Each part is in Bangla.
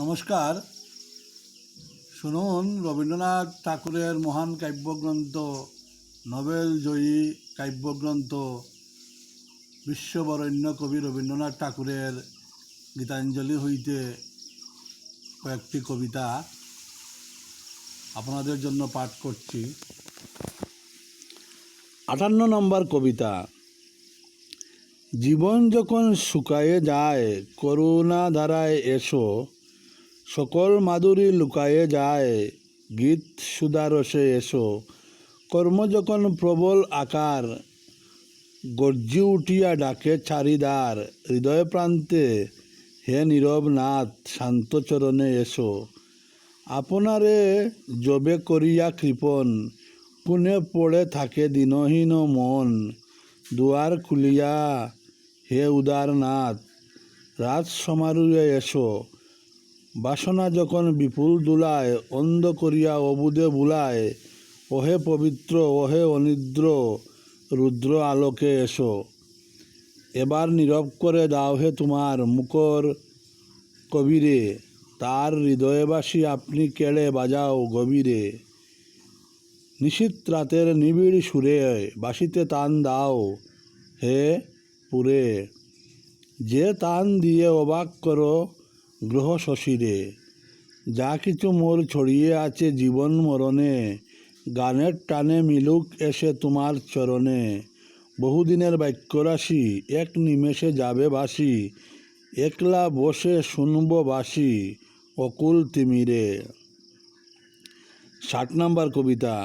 নমস্কার। শুনুন, রবীন্দ্রনাথ ঠাকুরের মহান কাব্যগ্রন্থ, নোবেল জয়ী কাব্যগ্রন্থ, বিশ্ববরেণ্য কবি রবীন্দ্রনাথ ঠাকুরের গীতাঞ্জলি হইতে কয়েকটি কবিতা আপনাদের জন্য পাঠ করছি। আটান্ন নম্বর কবিতা, জীবন যখন শুকায়ে যায় করুণা ধারায় এসো সকল মাধুরী লুকায়ে যায়। গীত সুদারসে এসো। কর্ম যখন প্রবল আকার, গর্জি উঠিয়া ডাকে চারিদার হৃদয় প্রান্তে হে নীরব নাথ, শান্ত চরণে এসো। আপনারে জবে করিয়া কৃপন পুনে পড়ে থাকে দিনহীন মন। দুয়ার খুলিয়া হে উদারনাথ রাত সমারুহে এসো। বাসনা যখন বিপুল দুলায়, অন্ধ করিয়া অবুদে বুলায়, ওহে পবিত্র, ওহে অনিদ্র, রুদ্র আলোকে এসো। এবার নীরব করে দাও হে তোমার মুখর কবিরে, তার হৃদয়বাসী আপনি কেড়ে বাজাও গভীরে। নিশীত রাতের নিবিড় সুরে বাসিতে তান দাও হে পুরে। যে তান দিয়ে অবাক করো গ্রহ শশীরে যা কিছু মোর ছড়িয়ে আছে জীবন মরণে, গানের টানে মিলুক এসে তোমার চরণে। বহুদিনের বাক্যরাশি, এক নিমেষে যাবে বাসি একলা বসে শুনব বাসি অকুল তিমিরে। ষাট নম্বর কবিতা,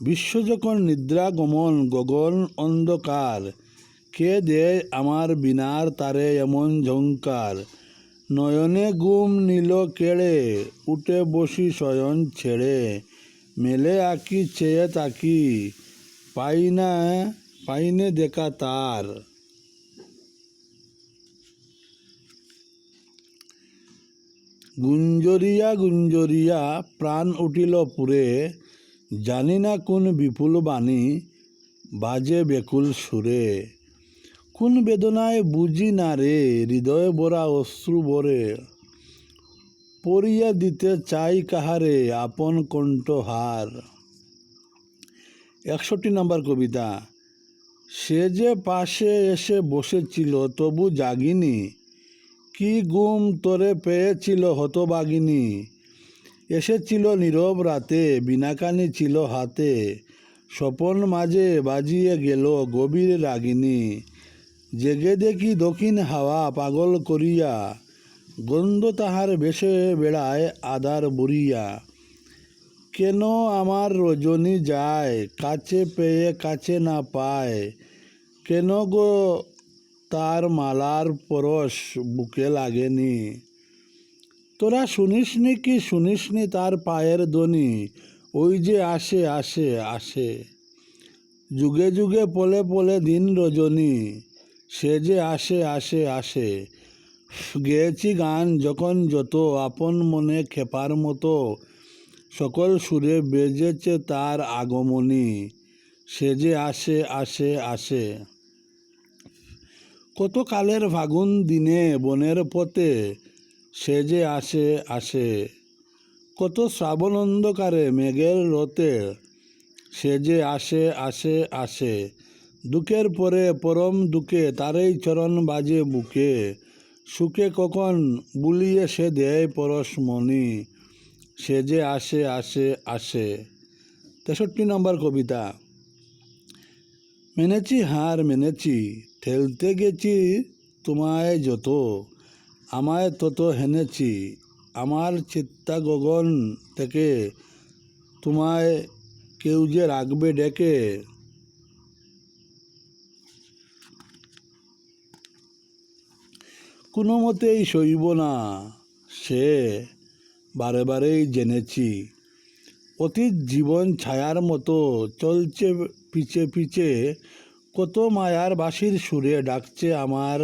বিশ্ব যখন নিদ্রা গমন, গগন অন্ধকার, কে দেয় আমার বিনার তারে এমন ঝঙ্কার নয়নে গুম নীল কেড়ে, উঠে বসি শয়ন ছেড়ে। মেলে আঁকি, চেয়ে তাকি পাই না পাইনে দেখা তার। গুঞ্জরিয়া গুঞ্জরিয়া, প্রাণ উঠিল পুরে। জানি না কোন বিপুল বাণী, বাজে বেকুল সুরে। কোন বেদনায় বুঝি না রে, হৃদয় বরা অশ্রু ভরে। পরিয়া দিতে চাই কাহারে, আপন কণ্ঠহার একষট্টি নম্বর কবিতা। সে যে পাশে এসে বসেছিল, তবু জাগিনি। কি গুম তোরে পেয়েছিল হতবাগিনী এসেছিল নীরব রাতে, বিনাকানি ছিল হাতে। স্বপন মাঝে বাজিয়ে গেল গভীর রাগিনী। জেগে দেখি দক্ষিণ হাওয়া পাগল করিয়া, গন্ধ তাহার বেশে বেড়ায় আদার বুড়িয়া। কেন আমার রজনী যায়, কাছে পেয়ে কাছে না পায়? কেন গো তার মালার পরশ বুকে লাগেনি? তোরা শুনিসনি কি শুনিসনি তার পায়ের ধ্বনি? ওই যে আসে আসে আসে। যুগে যুগে পলে পলে দিন রজনী। সে যে আসে আসে আসে। গেয়েছি গান যখন যত, আপন মনে খেপার মতো। সকল সুরে বেজেছে তার আগমনী। সে যে আসে আসে আসে। কত কালের ফাগুন দিনে, বনের পথে। সে যে আসে আসে। কত শ্রাবণ অন্ধকারে, মেঘের রতে সে যে আসে আসে আসে। দুঃখের পরে পরম দুঃখে তারই চরণ বাজে বুকে। সুখে কখন বুলিয়ে সে দেয় পরশমণি সে যে আসে আসে আসে। তেষট্টি নম্বর কবিতা। মেনেছি হার মেনেছি, ঠেলতে গেছি তোমায় যত, আমায় তত হেনেছি। আমার চিত্তা গগন থেকে তোমায় কেউ যে রাখবে ডেকে কোনো মতেই সইব না। সে বারে বারেই জেনেছি, অতীত জীবন ছায়ার মতো চলছে পিছে পিছে, কত মায়ার বাসির সুরে ডাকছে আমার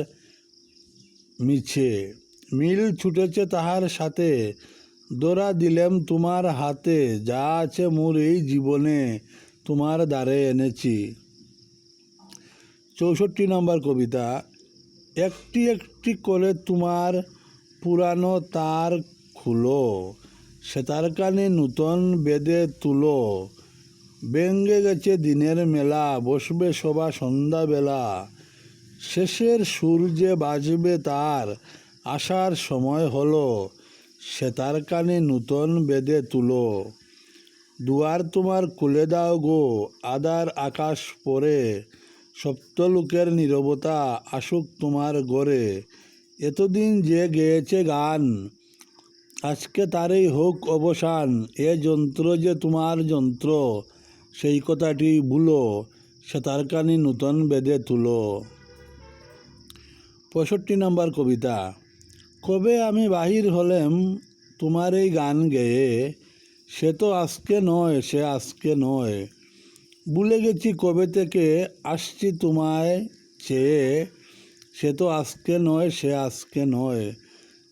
মিছে। মিল ছুটেছে তাহার সাথে, দোরা দিলেম তোমার হাতে, যা আছে মোর এই জীবনে তোমার দ্বারে এনেছি। চৌষট্টি নম্বর কবিতা একটি একটি করে তোমার পুরানো তার খুলো সেতার কানে নূতন বেদে তুলো। ব্যঙ্গে গেছে দিনের মেলা, বসবে সবা সন্ধ্যাবেলা। শেষের সূর্যে বাজবে তার, আসার সময় হলো সেতার কানে নূতন বেদে তুলো। দুয়ার তোমার খুলে দাও গো আদার আকাশ পরে সপ্তলোকের নীরবতা আসুক তোমার গড়ে। এতদিন যে গেয়েছে গান, আজকে তারই হোক অবসান। এ যন্ত্র যে তোমার যন্ত্র, সেই কথাটি ভুলো, সে তার কানি নূতন বেদে তুলো। পঁয়ষট্টি নম্বর কবিতা, কবে আমি বাহির হলেম তোমার এই গান গেয়ে, সে তো আজকে নয়, সে আজকে নয়। ভুলে গেছি কবে থেকে আসছি তোমায় চেয়ে। সে তো আজকে নয়, সে আজকে নয়।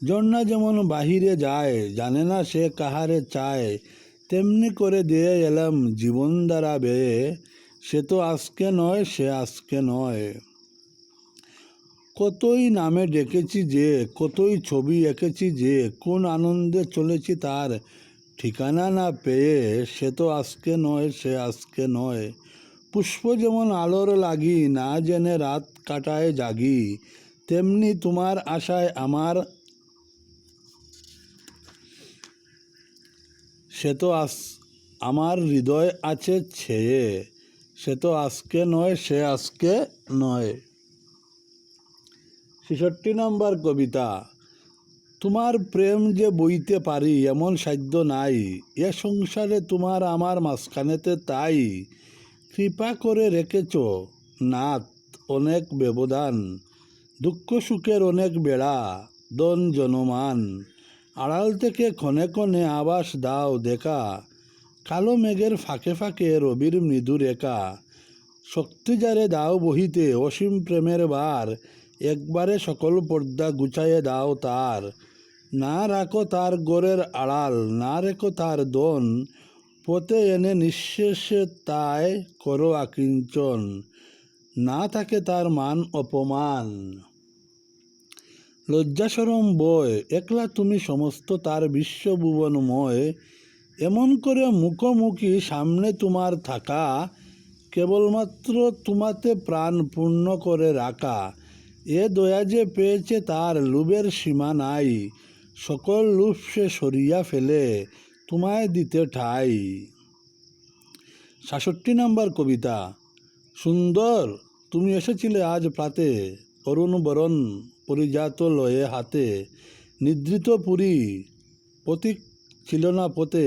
জন্না যেমন বাহিরে যায়, জানে না সে কাহারে চায়। তেমনি করে দিয়ে এলাম জীবন দ্বারা বেয়ে সে তো আজকে নয়, সে আজকে নয়। কতই নামে ডেকেছি যে, কতই ছবি এঁকেছি যে, কোন আনন্দে চলেছি তার ঠিকানা না পেয়ে সে তো আজকে নয়, সে আজকে নয়। পুষ্প যেমন আলোর লাগি, না জেনে রাত কাটায় জাগি, তেমনি তোমার আশায় আমার সে তো আস আমার হৃদয় আছে ছেয়ে, সে তো আজকে নয়, সে আজকে নয়। ছেষট্টি নম্বর কবিতা তোমার প্রেম যে বইতে পারি, এমন সাধ্য নাই। এ সংসারে তোমার আমার মাঝখানেতে তাই। কৃপা করে রেখেছ নাথ অনেক ব্যবধান, দুঃখ সুখের অনেক বেড়া, দন জনমান। আড়াল থেকে ক্ষণে ক্ষণে আবাস দাও দেখা, কালো মেঘের ফাঁকে ফাঁকে রবির মৃদু রেখা। শক্তি যারে দাও বহিতে, অসীম প্রেমের বার, একবারে সকল পর্দা গুছাইয়ে দাও তার। না রাখো তার গোরের আড়াল, না রেখো তার দন। পথে এনে নিঃশেষে তাই করো আকিঞ্চন, না থাকে তার মান অপমান। লজ্জাসরম বয়, একলা তুমি সমস্ত তার বিশ্বভুবনময়। এমন করে মুখোমুখি সামনে তোমার থাকা, কেবলমাত্র তোমাতে প্রাণ পূর্ণ করে রাখা। এ দয়া যে পেয়েছে তার লোভের সীমা নাই। সকল লোভ সে সরিয়া ফেলে, তোমায় দিতে ঠাই। সাতষট্টি নম্বর কবিতা, সুন্দর, তুমি এসেছিলে আজ প্রাতে, অরুণ বরণ পরিজাত লয়ে হাতে, নিদ্রিত পুরী প্রতীক ছিল না পথে,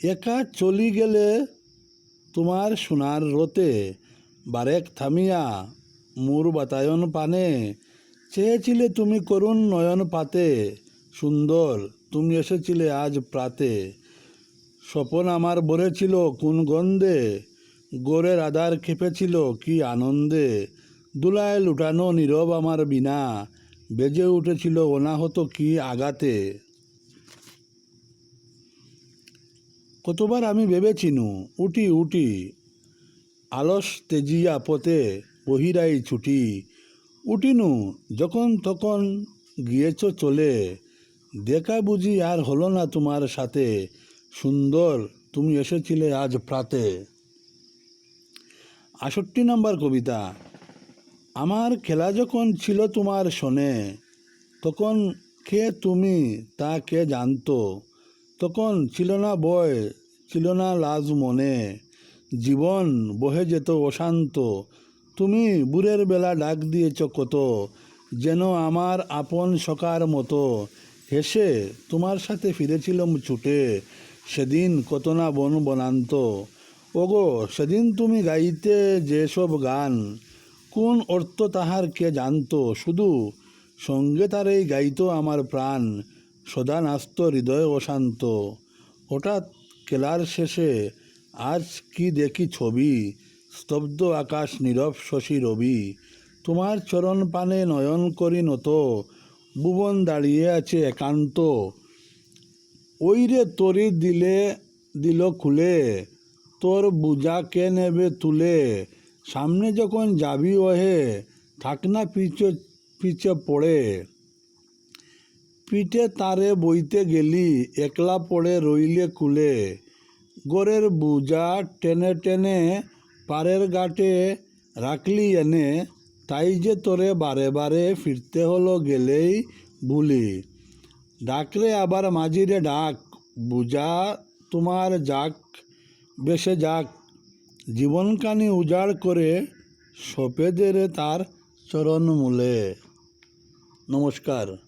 একা চলি গেলে তোমার সোনার রতে, বারেক থামিয়া মোর বাতায়ন পানে, চেয়েছিলে তুমি করুণ নয়ন পাতে সুন্দর, তুমি এসেছিলে আজ প্রাতে। স্বপন আমার ভরেছিল কোন গন্ধে? গোরের আধার খেপেছিল, কি আনন্দে? দুলায় লুটানো নীরব আমার বিনা বেজে উঠেছিল অনাহত কি আগাতে কতবার আমি ভেবেছিনু, উঠি উঠি, আলস তেজিয়া পথে বহিরাই ছুটি। উঠিনু, যখন তখন গিয়েছ চলে দেখা বুঝি আর হলো না তোমার সাথে। সুন্দর, তুমি এসেছিলে আজ প্রাতে। আষট্টি নম্বর কবিতা। আমার খেলা যখন ছিল তোমার শোনে, তখন কে তুমি তা কে জানতো? তখন ছিল না বয়, ছিল না লাজ মনে। জীবন বহে যেত অশান্ত। তুমি বুড়ের বেলা ডাক দিয়েছ কত, যেন আমার আপন সকার মতো। হেসে তোমার সাথে ফিরেছিলাম ছুটে, সেদিন কত না বন বনান্ত। ওগো, সেদিন তুমি গাইতে যেসব গান, কোন অর্থ তাহার কে জানতো? শুধু সঙ্গে তারেই গাইত আমার প্রাণ, সদা নাস্ত হৃদয় অশান্ত। হঠাৎ খেলার শেষে আজ কি দেখি ছবি? স্তব্ধ আকাশ নীরব শশী রবি। তোমার চরণ পানে নয়ন করি নত ভুবন দাঁড়িয়ে আছে একান্ত। ওই রে তরি দিলে, দিল খুলে, তোর বুঝা কে নেবে তুলে, সামনে যখন যাবি ওহে, থাক না পিছে পিছে পড়ে। পিঠে তারে বইতে গেলি, একলা পড়ে রইলে কুলে। গোরের বুজা টেনে টেনে পারের গাটে রাখলি এনে তাই যে তোরে বারে বারে ফিরতে হলো গেলেই ভুলি। ডাকলে আবার মাঝিরে ডাক, বুঝা তোমার যাক, বেশে যাক। জীবনকানি উজাড় করে সপেদের তার চরণ মূলে। নমস্কার।